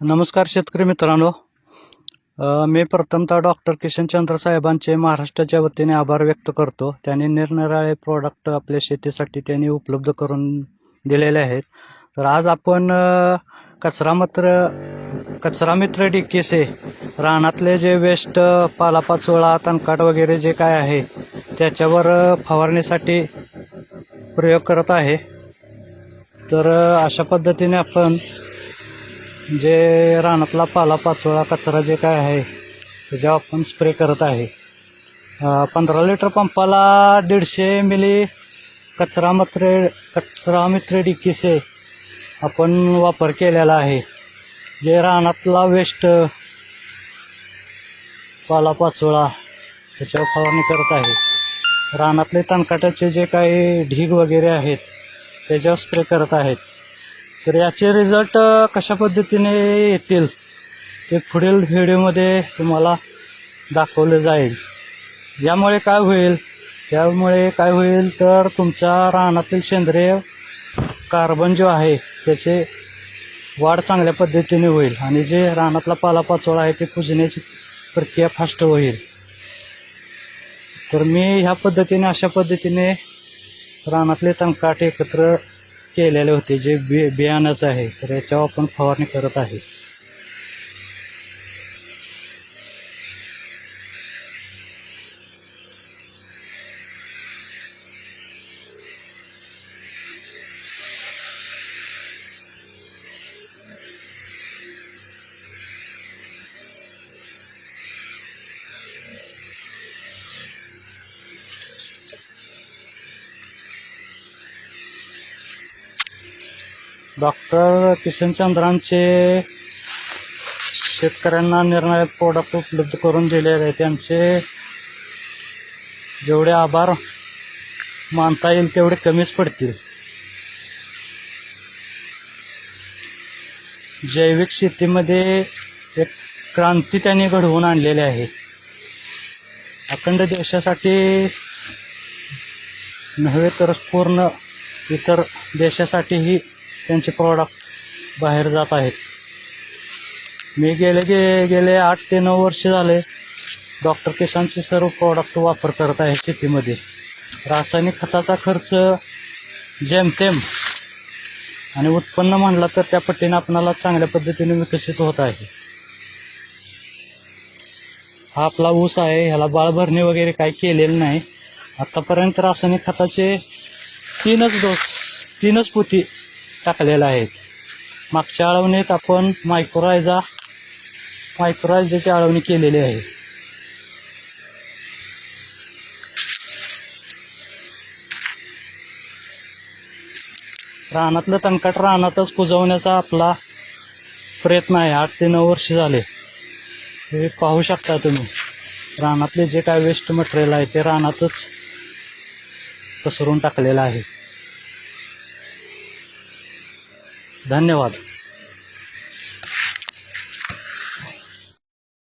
नमस्कार शेतकरी मित्रांनो. मी प्रथमतः डॉक्टर किशनचंद्र साहेबांचे महाराष्ट्राच्या वतीने आभार व्यक्त करतो. त्यांनी निरनिराळे प्रोडक्ट आपल्या शेतीसाठी त्यांनी उपलब्ध करून दिलेले आहेत. तर आज आपण कचरा मित्र कचरा मित्र डी के से रानातले जे वेस्ट पालापाचोळा तणकाट वगैरे जे काय आहे त्याच्यावर फवारणीसाठी प्रयोग करत आहे. तर अशा पद्धतीने आपण जे रानातला पालापाचोळा कचरा जे काय आहे त्याच्यावर आपण स्प्रे करत आहे. पंधरा लिटर पंपाला दीडशे मिली कचरा मित्र कचरा मित्र डिकीसे आपण वापर केलेला आहे. जे रानातला वेस्ट पालापाचोळा त्याच्यावर फवारणी करत आहे. रानातले तणकाट्याचे जे काही ढीग वगैरे आहेत त्याच्यावर स्प्रे करत आहेत. तर याचे रिझल्ट कशा पद्धतीने येतील ते पुढील व्हिडिओमध्ये तुम्हाला दाखवलं जाईल. यामुळे काय होईल? त्यामुळे काय होईल तर तुमच्या रानातील सेंद्रिय कार्बन जो आहे त्याचे वाढ चांगल्या पद्धतीने होईल आणि जे रानातला पालापाचोळा आहे ते कुजण्याची प्रक्रिया फास्ट होईल. तर मी ह्या पद्धतीने अशा पद्धतीने रानातले तणकाट एकत्र केलेले होते जे बि बियाणंच आहे. तर याच्यावर आपण फवारणी करत आहे. डॉक्टर किशनचंद्रांचे शेतकऱ्यांना निर्णायक प्रोडक्ट उपलब्ध करून दिलेले आहे त्यांचे जेवढे आभार मानता येईल तेवढे कमीच पडतील. जैविक शेतीमध्ये एक क्रांती त्यांनी घडवून आणलेली आहे. अखंड देशासाठी नव्हे तर पूर्ण इतर देशासाठीही त्यांचे प्रॉडक्ट बाहेर जात आहेत. मी गेले गे गेले आठ ते नऊ वर्ष झाले डॉक्टर किसानचे सर्व प्रॉडक्ट वापर करत आहे शेतीमध्ये. रासायनिक खताचा खर्च जेमतेम आणि उत्पन्न म्हणला तर त्या पट्टीने आपणाला चांगल्या पद्धतीने विकसित होत आहे. हा आपला ऊस आहे ह्याला बाळ भरणे वगैरे काही केलेलं नाही. आत्तापर्यंत रासायनिक खताचे तीनच डोस तीनच पोती टाकलेल्या आहेत मागच्या अळवणीत आपण मायक्रोरायझा मायक्रोरायझाची आळवणी केलेली आहे. रानातलं तणकट रानातच कुजवण्याचा आपला प्रयत्न आहे. आठ ते नऊ वर्ष झाले. हे पाहू शकता तुम्ही. रानातले जे काय वेस्ट मटेरियल आहे ते रानातच पसरून टाकलेलं आहे. धन्यवाद.